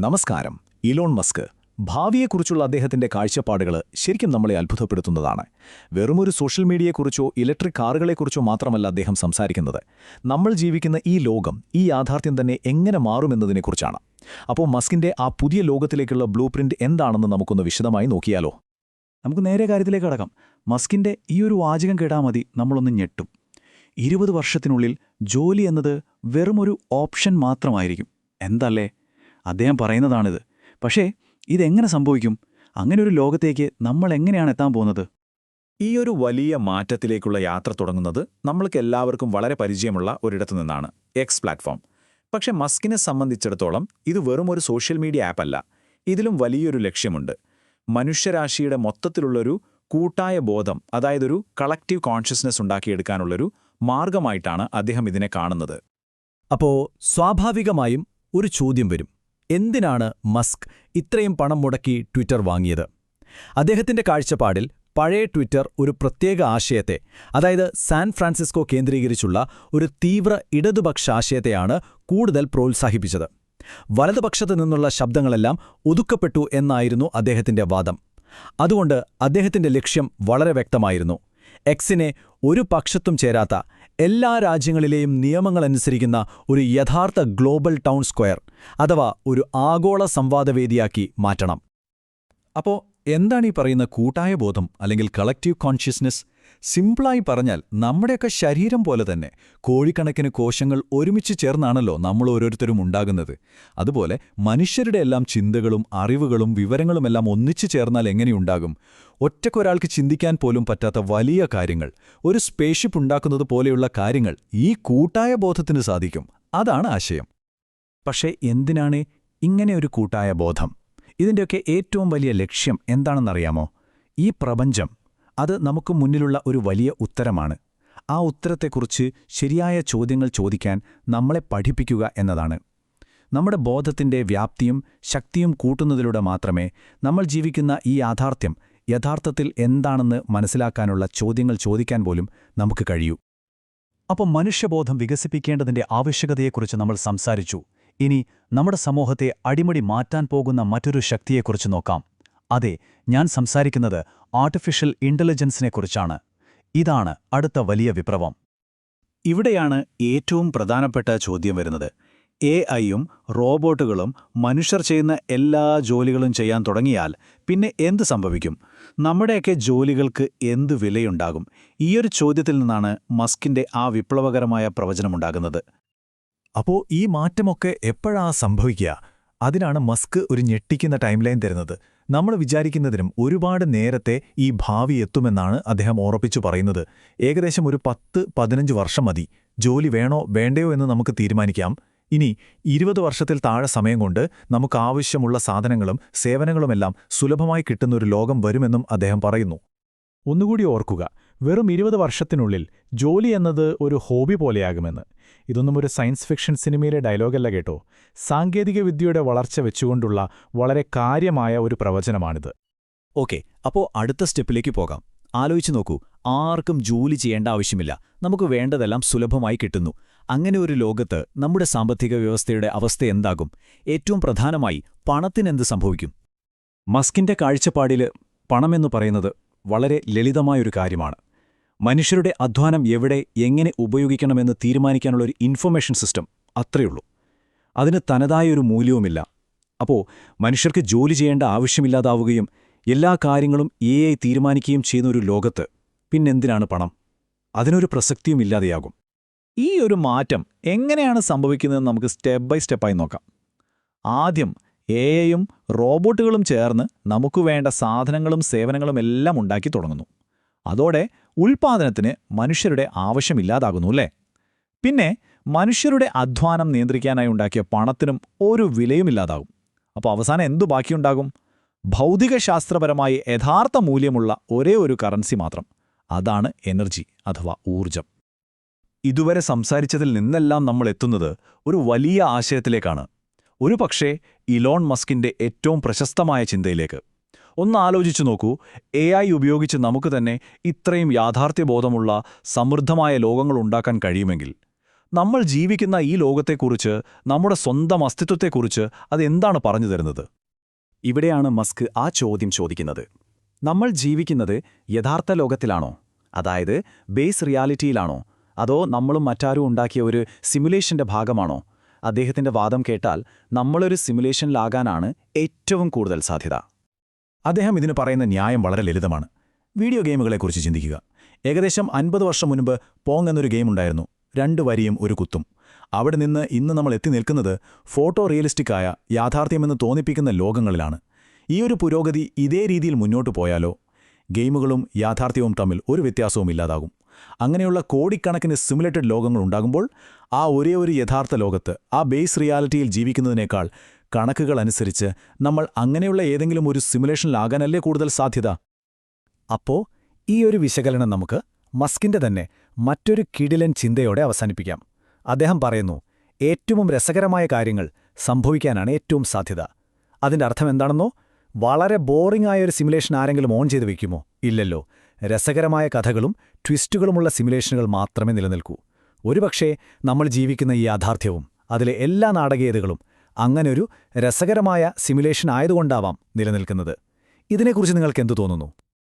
നമസ്കാരം. Elon Musk. ഭാവിയെക്കുറിച്ചുള്ള അദ്ദേഹത്തിന്റെ കാഴ്ചപ്പാടുകൾ ശരിക്കും നമ്മളെ അത്ഭുതപ്പെടുത്തുന്നതാണ്. വെറുമൊരു സോഷ്യൽ മീഡിയയെക്കുറിച്ചോ ഇലക്ട്രിക് കാറുകളെക്കുറിച്ചോ മാത്രമല്ല അദ്ദേഹം സംസാരിക്കുന്നത്. നമ്മൾ ജീവിക്കുന്ന ഈ ലോകം ഈ യാഥാർത്ഥ്യം തന്നെ എങ്ങനെ മാറുമെന്നതിനെക്കുറിച്ചാണ്. അപ്പോൾ മസ്കിന്റെ ആ പുതിയ ലോകത്തിലേക്കുള്ള ബ്ലൂ എന്താണെന്ന് നമുക്കൊന്ന് വിശദമായി നോക്കിയാലോ? നമുക്ക് നേരെ കാര്യത്തിലേക്ക് കടക്കാം. മസ്കിന്റെ ഈ ഒരു വാചകം കേട്ടാൽ മതി നമ്മളൊന്ന് ഞെട്ടും. ഇരുപത് വർഷത്തിനുള്ളിൽ ജോലി എന്നത് വെറുമൊരു ഓപ്ഷൻ മാത്രമായിരിക്കും. എന്തല്ലേ? അദ്ദേഹം പറയുന്നതാണിത്. പക്ഷേ ഇതെങ്ങനെ സംഭവിക്കും? അങ്ങനെ ഒരു ലോകത്തേക്ക് നമ്മൾ എങ്ങനെയാണ് എത്താൻ പോകുന്നത്? ഈ ഒരു വലിയ മാറ്റത്തിലേക്കുള്ള യാത്ര തുടങ്ങുന്നത് നമ്മൾക്ക് എല്ലാവർക്കും വളരെ പരിചയമുള്ള ഒരിടത്തു നിന്നാണ് എക്സ് പ്ലാറ്റ്ഫോം പക്ഷെ മസ്കിനെ സംബന്ധിച്ചിടത്തോളം ഇത് വെറും ഒരു സോഷ്യൽ മീഡിയ ആപ്പല്ല ഇതിലും വലിയൊരു ലക്ഷ്യമുണ്ട്. മനുഷ്യരാശിയുടെ മൊത്തത്തിലുള്ളൊരു കൂട്ടായ ബോധം അതായത് ഒരു കളക്റ്റീവ് കോൺഷ്യസ്നെസ് ഉണ്ടാക്കിയെടുക്കാനുള്ളൊരു മാർഗമായിട്ടാണ് അദ്ദേഹം ഇതിനെ കാണുന്നത്. അപ്പോൾ സ്വാഭാവികമായും ഒരു ചോദ്യം വരും. എന്തിനാണ് മസ്ക് ഇത്രയും പണം മുടക്കി ട്വിറ്റർ വാങ്ങിയത്? അദ്ദേഹത്തിന്റെ കാഴ്ചപ്പാടിൽ പഴയ ട്വിറ്റർ ഒരു പ്രത്യേക ആശയത്തെ അതായത് സാൻ ഫ്രാൻസിസ്കോ കേന്ദ്രീകരിച്ചുള്ള ഒരു തീവ്ര ഇടതുപക്ഷ ആശയത്തെയാണ് കൂടുതൽ പ്രോത്സാഹിപ്പിച്ചത്. വലതുപക്ഷത്തു നിന്നുള്ള ശബ്ദങ്ങളെല്ലാം ഒതുക്കപ്പെട്ടു എന്നായിരുന്നു അദ്ദേഹത്തിന്റെ വാദം. അതുകൊണ്ട് അദ്ദേഹത്തിന്റെ ലക്ഷ്യം വളരെ വ്യക്തമായിരുന്നു. എക്സിനെ ഒരു പക്ഷത്തും ചേരാത്ത എല്ലാ രാജ്യങ്ങളിലെയും നിയമങ്ങൾ അനുസരിക്കുന്ന ഒരു യഥാർത്ഥ ഗ്ലോബൽ ടൗൺ സ്ക്വയർ അഥവാ ഒരു ആഗോള സംവാദവേദിയാക്കി മാറ്റണം. അപ്പോൾ എന്താണ് ഈ പറയുന്ന കൂട്ടായ ബോധം അല്ലെങ്കിൽ കളക്റ്റീവ് കോൺഷ്യസ്നെസ് സിംപിളായി പറഞ്ഞാൽ നമ്മുടെയൊക്കെ ശരീരം പോലെ തന്നെ കോഴിക്കണക്കിന് കോശങ്ങൾ ഒരുമിച്ച് ചേർന്നാണല്ലോ നമ്മൾ ഓരോരുത്തരും ഉണ്ടാകുന്നത്. അതുപോലെ മനുഷ്യരുടെ എല്ലാം ചിന്തകളും അറിവുകളും വിവരങ്ങളുമെല്ലാം ഒന്നിച്ചു ചേർന്നാൽ എങ്ങനെയുണ്ടാകും ഒറ്റക്കൊരാൾക്ക് ചിന്തിക്കാൻ പോലും പറ്റാത്ത വലിയ കാര്യങ്ങൾ ഒരു സ്പേസ്ഷിപ്പ് ഉണ്ടാക്കുന്നത് പോലെയുള്ള കാര്യങ്ങൾ ഈ കൂട്ടായ ബോധത്തിന് സാധിക്കും. അതാണ് ആശയം. പക്ഷേ എന്തിനാണ് ഇങ്ങനെ ഒരു കൂട്ടായ ബോധം? ഇതിന്റെയൊക്കെ ഏറ്റവും വലിയ ലക്ഷ്യം എന്താണെന്നറിയാമോ? ഈ പ്രപഞ്ചം അത് നമുക്ക് മുന്നിലുള്ള ഒരു വലിയ ഉത്തരമാണ്. ആ ഉത്തരത്തെക്കുറിച്ച് ശരിയായ ചോദ്യങ്ങൾ ചോദിക്കാൻ നമ്മളെ പഠിപ്പിക്കുക എന്നതാണ്. നമ്മുടെ ബോധത്തിന്റെ വ്യാപ്തിയും ശക്തിയും കൂട്ടുന്നതിലൂടെ മാത്രമേ നമ്മൾ ജീവിക്കുന്ന ഈ യാഥാർത്ഥ്യം യഥാർത്ഥത്തിൽ എന്താണെന്ന് മനസ്സിലാക്കാനുള്ള ചോദ്യങ്ങൾ ചോദിക്കാൻ പോലും നമുക്ക് കഴിയൂ. അപ്പോൾ മനുഷ്യബോധം വികസിപ്പിക്കേണ്ടതിന്റെ ആവശ്യകതയെക്കുറിച്ച് നമ്മൾ സംസാരിച്ചു. ഇനി നമ്മുടെ സമൂഹത്തെ അടിമുടി മാറ്റാൻ പോകുന്ന മറ്റൊരു ശക്തിയെക്കുറിച്ച് നോക്കാം. അതെ ഞാൻ സംസാരിക്കുന്നത് ആർട്ടിഫിഷ്യൽ ഇന്റലിജൻസിനെക്കുറിച്ചാണ് ഇതാണ് അടുത്ത വലിയ വിപ്ലവം. ഇവിടെയാണ് ഏറ്റവും പ്രധാനപ്പെട്ട ചോദ്യം വരുന്നത്. എ ഐയും റോബോട്ടുകളും മനുഷ്യർ ചെയ്യുന്ന എല്ലാ ജോലികളും ചെയ്യാൻ തുടങ്ങിയാൽ പിന്നെ എന്ത് സംഭവിക്കും? നമ്മുടെയൊക്കെ ജോലികൾക്ക് എന്ത് വിലയുണ്ടാകും? ഈയൊരു ചോദ്യത്തിൽ നിന്നാണ് മസ്കിന്റെ ആ വിപ്ലവകരമായ പ്രവചനമുണ്ടാകുന്നത് അപ്പോൾ ഈ മാറ്റമൊക്കെ എപ്പോഴാ സംഭവിക്കുക? അതിനാണ് മസ്ക് ഒരു ഞെട്ടിക്കുന്ന ടൈംലൈൻ തരുന്നത്. നമ്മൾ വിചാരിക്കുന്നതിനും ഒരുപാട് നേരത്തെ ഈ ഭാവി എത്തുമെന്നാണ് അദ്ദേഹം ഓർപ്പിച്ചു പറയുന്നത്. ഏകദേശം ഒരു പത്ത് പതിനഞ്ച് വർഷം മതി. ജോലി വേണോ വേണ്ടയോ എന്ന് നമുക്ക് തീരുമാനിക്കാം. ഇനി ഇരുപത് വർഷത്തിൽ താഴെ സമയം കൊണ്ട് നമുക്ക് ആവശ്യമുള്ള സാധനങ്ങളും സേവനങ്ങളുമെല്ലാം സുലഭമായി കിട്ടുന്നൊരു ലോകം വരുമെന്നും അദ്ദേഹം പറയുന്നു. ഒന്നുകൂടി ഓർക്കുക. വെറും ഇരുപത് വർഷത്തിനുള്ളിൽ ജോലി എന്നത് ഒരു ഹോബി പോലെയാകുമെന്ന്. ഇതൊന്നും ഒരു സയൻസ് ഫിക്ഷൻ സിനിമയിലെ ഡയലോഗല്ല കേട്ടോ. സാങ്കേതികവിദ്യയുടെ വളർച്ച വെച്ചുകൊണ്ടുള്ള വളരെ കാര്യമായ ഒരു പ്രവചനമാണിത്. ഓക്കെ അപ്പോ അടുത്ത സ്റ്റെപ്പിലേക്ക് പോകാം. ആലോചിച്ചു നോക്കൂ ആർക്കും ജോലി ചെയ്യേണ്ട ആവശ്യമില്ല. നമുക്ക് വേണ്ടതെല്ലാം സുലഭമായി കിട്ടുന്നു. അങ്ങനെ ഒരു ലോകത്ത് നമ്മുടെ സാമ്പത്തിക വ്യവസ്ഥയുടെ അവസ്ഥ എന്താകും? ഏറ്റവും പ്രധാനമായി പണത്തിനെന്ത് സംഭവിക്കും? മസ്കിന്റെ കാഴ്ചപ്പാടിൽ പണമെന്നു പറയുന്നത് വളരെ ലളിതമായൊരു കാര്യമാണ്. മനുഷ്യരുടെ അധ്വാനം എവിടെ എങ്ങനെ ഉപയോഗിക്കണമെന്ന് തീരുമാനിക്കാനുള്ള ഒരു ഇൻഫർമേഷൻ സിസ്റ്റം അത്രയുള്ളൂ അതിന് തനതായൊരു മൂല്യവുമില്ല. അപ്പോൾ മനുഷ്യർക്ക് ജോലി ചെയ്യേണ്ട ആവശ്യമില്ലാതാവുകയും എല്ലാ കാര്യങ്ങളും എ ഐ തീരുമാനിക്കുകയും ചെയ്യുന്ന ഒരു ലോകത്ത് പിന്നെന്തിനാണ് പണം? അതിനൊരു പ്രസക്തിയും ഇല്ലാതെയാകും. ഈ ഒരു മാറ്റം എങ്ങനെയാണ് സംഭവിക്കുന്നതെന്ന് നമുക്ക് സ്റ്റെപ്പ് ബൈ സ്റ്റെപ്പായി നോക്കാം. ആദ്യം എ ഐയും റോബോട്ടുകളും ചേർന്ന് നമുക്ക് വേണ്ട സാധനങ്ങളും സേവനങ്ങളും എല്ലാം ഉണ്ടാക്കി തുടങ്ങുന്നു. അതോടെ ഉൽപാദനത്തിന് മനുഷ്യരുടെ ആവശ്യമില്ലാതാകുന്നു അല്ലേ? പിന്നെ മനുഷ്യരുടെ അധ്വാനം നിയന്ത്രിക്കാനായി ഉണ്ടാക്കിയ പണത്തിനും ഒരു വിലയുമില്ലാതാകും അപ്പോൾ അവസാനം എന്തു ബാക്കിയുണ്ടാകും? ഭൗതികശാസ്ത്രപരമായി യഥാർത്ഥ മൂല്യമുള്ള ഒരേ ഒരു കറൻസി മാത്രം. അതാണ് എനർജി അഥവാ ഊർജം ഇതുവരെ സംസാരിച്ചതിൽ നിന്നെല്ലാം നമ്മൾ എത്തുന്നത് ഒരു വലിയ ആശയത്തിലേക്കാണ്. ഒരു പക്ഷേ ഇലോൺ മസ്കിന്റെ ഏറ്റവും പ്രശസ്തമായ ചിന്തയിലേക്ക്. ഒന്ന് ആലോചിച്ചു നോക്കൂ എ ഐ ഉപയോഗിച്ച് നമുക്ക് തന്നെ ഇത്രയും യാഥാർത്ഥ്യബോധമുള്ള സമൃദ്ധമായ ലോകങ്ങൾ ഉണ്ടാക്കാൻ കഴിയുമെങ്കിൽ. നമ്മൾ ജീവിക്കുന്ന ഈ ലോകത്തെക്കുറിച്ച് നമ്മുടെ സ്വന്തം അസ്തിത്വത്തെക്കുറിച്ച് അതെന്താണ് പറഞ്ഞു തരുന്നത്? ഇവിടെയാണ് മസ്ക് ആ ചോദ്യം ചോദിക്കുന്നത്. നമ്മൾ ജീവിക്കുന്നത് യഥാർത്ഥ ലോകത്തിലാണോ? അതായത് ബേസ് റിയാലിറ്റിയിലാണോ? അതോ നമ്മളും മറ്റാരും ഉണ്ടാക്കിയ ഒരു സിമുലേഷന്റെ ഭാഗമാണോ? അദ്ദേഹത്തിന്റെ വാദം കേട്ടാൽ നമ്മളൊരു സിമുലേഷനിലാകാനാണ് ഏറ്റവും കൂടുതൽ സാധ്യത. അദ്ദേഹം ഇതിന് പറയുന്ന ന്യായം വളരെ ലളിതമാണ്. വീഡിയോ ഗെയിമുകളെക്കുറിച്ച് ചിന്തിക്കുക. ഏകദേശം അൻപത് വർഷം മുൻപ് പോങ് എന്നൊരു ഗെയിം ഉണ്ടായിരുന്നു. രണ്ട് വരിയും ഒരു കുത്തും. അവിടെ നിന്ന് ഇന്ന് നമ്മൾ എത്തി നിൽക്കുന്നത് ഫോട്ടോ റിയലിസ്റ്റിക്കായ യാഥാർത്ഥ്യമെന്ന് തോന്നിപ്പിക്കുന്ന ലോകങ്ങളിലാണ്. ഈ ഒരു പുരോഗതി ഇതേ രീതിയിൽ മുന്നോട്ട് പോയാലോ? ഗെയിമുകളും യാഥാർത്ഥ്യവും തമ്മിൽ ഒരു വ്യത്യാസവും ഇല്ലാതാകും. അങ്ങനെയുള്ള കോടിക്കണക്കിന് സിമുലേറ്റഡ് ലോകങ്ങൾ ഉണ്ടാകുമ്പോൾ ആ ഒരേ ഒരു യഥാർത്ഥ ലോകത്ത് ആ ബേസ് റിയാലിറ്റിയിൽ ജീവിക്കുന്നതിനേക്കാൾ കണക്കുകൾ അനുസരിച്ച് നമ്മൾ അങ്ങനെയുള്ള ഏതെങ്കിലും ഒരു സിമുലേഷനിലാകാനല്ലേ കൂടുതൽ സാധ്യത? അപ്പോ ഈ ഒരു വിശകലനം നമുക്ക് മസ്കിന്റെ തന്നെ മറ്റൊരു കിടിലൻ ചിന്തയോടെ അവസാനിപ്പിക്കാം. അദ്ദേഹം പറയുന്നു ഏറ്റവും രസകരമായ കാര്യങ്ങൾ സംഭവിക്കാനാണ് ഏറ്റവും സാധ്യത. അതിന്റെ അർത്ഥം എന്താണെന്നോ വളരെ ബോറിംഗ് ആയ ഒരു സിമുലേഷൻ ആരെങ്കിലും ഓൺ ചെയ്ത് വെക്കുമോ? ഇല്ലല്ലോ. രസകരമായ കഥകളും ട്വിസ്റ്റുകളുമുള്ള സിമുലേഷനുകൾ മാത്രമേ നിലനിൽക്കൂ. ഒരുപക്ഷേ നമ്മൾ ജീവിക്കുന്ന ഈ യാഥാർത്ഥ്യവും അതിലെ എല്ലാ നാടകീയതകളും അങ്ങനൊരു രസകരമായ സിമുലേഷൻ ആയതുകൊണ്ടാവാം നിലനിൽക്കുന്നത്. ഇതിനെക്കുറിച്ച് നിങ്ങൾക്ക് എന്തു തോന്നുന്നു?